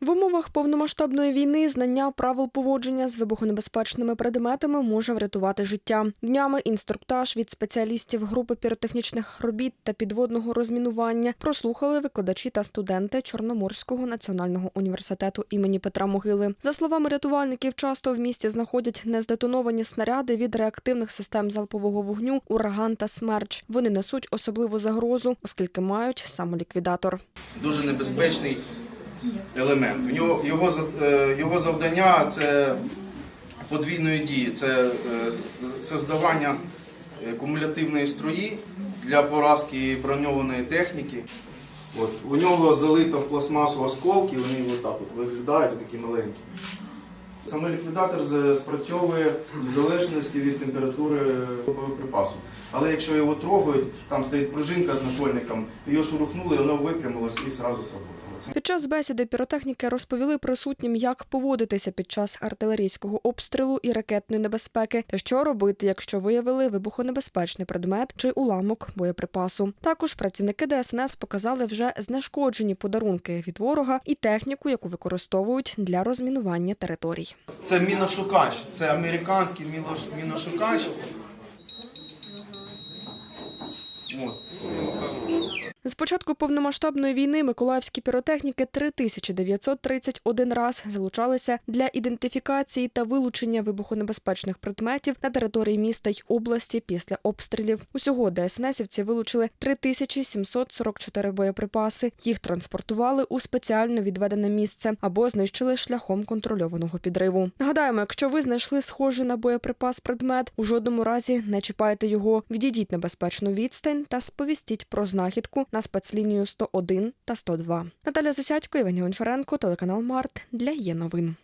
В умовах повномасштабної війни знання правил поводження з вибухонебезпечними предметами може врятувати життя. Днями інструктаж від спеціалістів групи піротехнічних робіт та підводного розмінування прослухали викладачі та студенти Чорноморського національного університету імені Петра Могили. За словами рятувальників, часто в місті знаходять нездетоновані снаряди від реактивних систем залпового вогню, ураган та смерч. Вони несуть особливу загрозу, оскільки мають самоліквідатор. дуже небезпечний елемент. В його, е, його завдання це подвійної дії, це е, создавання е, кумулятивної струї для поразки броньованої техніки. От. У нього залито в пластмасу осколки, вони отак от виглядають, такі маленькі. Саме ліквідатор спрацьовує в залежності від температури боєприпасу. Але якщо його трогають, там стоїть пружинка з накольником, його шурухнули, воно випрямилось і одразу сработало. Під час бесіди піротехніки розповіли присутнім, як поводитися під час артилерійського обстрілу і ракетної небезпеки, та що робити, якщо виявили вибухонебезпечний предмет чи уламок боєприпасу. Також працівники ДСНС показали вже знешкоджені подарунки від ворога і техніку, яку використовують для розмінування територій. Це міношукач, це американський мінош- міношукач. З початку повномасштабної війни миколаївські піротехніки 3931 раз залучалися для ідентифікації та вилучення вибухонебезпечних предметів на території міста й області після обстрілів. Усього ДСНСівці вилучили 3744 боєприпаси. Їх транспортували у спеціально відведене місце або знищили шляхом контрольованого підриву. Нагадаємо, якщо ви знайшли схожий на боєприпас предмет, у жодному разі не чіпайте його. Відійдіть на безпечну відстань та сповістіть про знахідку на спецлінію 101 та 102. Наталя Засядько, Євгеній Гончаренко, телеканал Март для є новин.